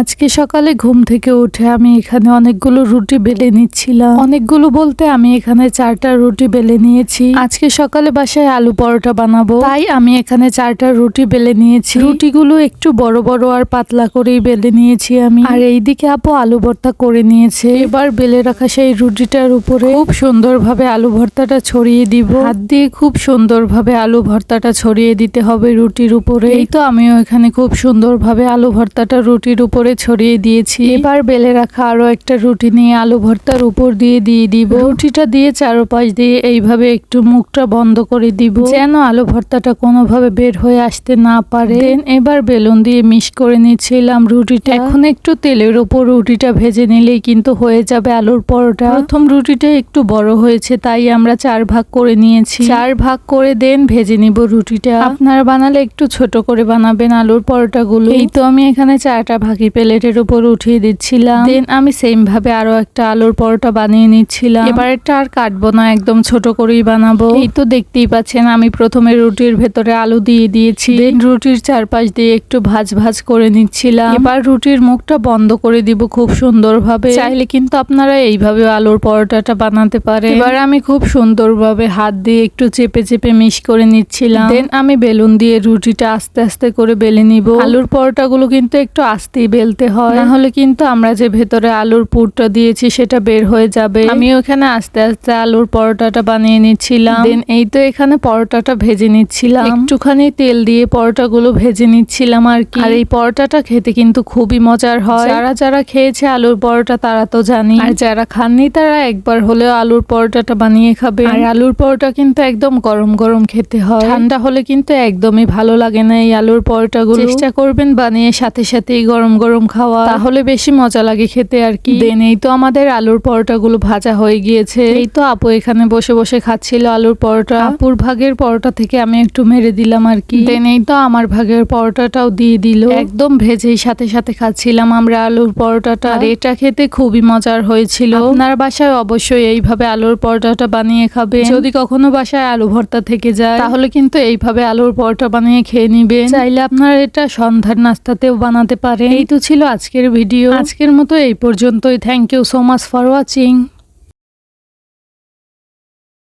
আজকে সকালে ঘুম থেকে উঠে আমি এখানে অনেকগুলো রুটি বেলে নিচ্ছিলাম। অনেকগুলো বলতে আমি এখানে চারটা রুটি বেলে নিয়েছি। আজকে সকালে বাসায় আলু পরোটা বানাবো। তাই আমি এখানে চারটা রুটি বেলে নিয়েছি। রুটিগুলো একটু বড় বড় আর পাতলা করেই বেলে নিয়েছি আমি। আর এইদিকে আপু আলু ভর্তা করে নিয়েছে। এবার বেলে রাখা সেই রুটিটার উপরে খুব সুন্দরভাবে আলু ভর্তাটা ছড়িয়ে দিব। হাত দিয়ে খুব সুন্দরভাবে আলু ভর্তাটা ছড়িয়ে দিতে হবে রুটির উপরে। এই তো আমিও এখানে খুব সুন্দরভাবে আলু ভর্তাটা রুটির উপরে ছড়িয়ে দিয়েছি। এবার বেলে রাখা আরও একটা রুটি নিয়ে আলু ভর্তার উপর দিয়ে দিয়ে দিব। রুটিটা দিয়ে চারোপাশ দিয়ে এইভাবে একটু মুখটা বন্ধ করে দিব। যেন আলু ভর্তাটা কোনোভাবে বের হয়ে আসতে না পারে। এবার বেলুন দিয়ে মিশ করে নিচ্ছিলাম রুটিটা। এখন একটু তেলের উপর রুটিটা ভেজে নিলেই কিন্তু হয়ে যাবে আলুর পরোটা। প্রথম রুটিটা একটু বড় হয়েছে, তাই আমরা চার ভাগ করে নিয়েছি। চার ভাগ করে দেন ভেজে নিব রুটিটা। আপনারা বানালে একটু ছোট করে বানাবেন আলুর পরোটাগুলো। এই তো আমি এখানে চারটা ভাগি প্লেটের উপর উঠিয়ে দিচ্ছিলাম। দেন আমি সেম ভাবে আরও একটা আলুর পরোটা বানিয়ে নিচ্ছিলাম। এবার এটা আর কাটবো না, একদম ছোট করেই বানাবো। এই তো দেখতেই পাচ্ছেন, আমি প্রথমে রুটির ভেতরে আলু দিয়ে দিয়েছি। দেন রুটির চারপাশ দিয়ে একটু ভাজ ভাজ করে নিচ্ছিলাম। এবার রুটির মুখটা বন্ধ করে দিব খুব সুন্দরভাবে। চাইলে কিন্তু আপনারা এইভাবে আলুর পরোটাটা বানাতে পারে এবার আমি খুব সুন্দরভাবে হাত দিয়ে একটু চেপে চেপে মিশ করে নিচ্ছিলাম। দেন আমি বেলুন দিয়ে রুটিটা আস্তে আস্তে করে বেলে নিব। আলুর পরোটাগুলো কিন্তু একটু আস্তেই বেলতে হয়। না হলে কিন্তু আমরা যে ভেতরে আলুর পুরটা দিয়েছি সেটা বের হয়ে যাবে। আমি ওখানে আস্তে আস্তে আলুর পরোটাটা বানিয়ে নিচ্ছিলাম। দেন এই তো এখানে পরোটাটা ভেজে নিচ্ছিলাম। একটুখানি তেল দিয়ে পরোটাগুলো ভেজে নিচ্ছিলাম আর কি। আর এই পরোটাটা খেতে কিন্তু খুবই মজার হয়। যারা যারা খেয়েছে আলুর পরোটা তারা তো জানি। আর যারা খাননি তারা একবার হলেও আলুর পরোটাটা বানিয়ে খাবে। আর আলুর পরোটা কিন্তু একদম গরম গরম খেতে হয়। ঠান্ডা হলে কিন্তু একদমই ভালো লাগে না এই আলুর পরোটাগুলো। চেষ্টা করবেন বানিয়ে সাথে সাথেই গরম গরম খাওয়া তাহলে বেশি মজা লাগে খেতে আর কি। দেন এই তো আমাদের আলুর পরোটাগুলো ভাজা হয়ে গিয়েছে। এই তো আপু এখানে বসে বসে খাচ্ছিল আলুর পরোটা। আপুর ভাগের পরোটা থেকে আমি একটু মেরে দিলাম আর কি। দেন এই তো আমার ভাগের পরোটাটাও দিয়ে দিল। একদম ভেজেই সাথে সাথে খাচ্ছিলাম আমরা আলুর পরোটাটা। আর এটা খেতে খুবই মজার হয়েছিল। আপনার বাসায় অবশ্যই এইভাবে আলুর পরোটাটা বানিয়ে খাবে যদি কখনো বাসায় আলু ভর্তা থেকে যায় তাহলে কিন্তু এইভাবে আলুর পরোটা বানিয়ে খেয়ে নিবেন। চাইলে আপনারা এটা সন্ধ্যার নাস্তাতেও বানাতে পারে এই তো ছিল আজকের ভিডিও। আজকের মতো এই পর্যন্তই। Thank you so much for watching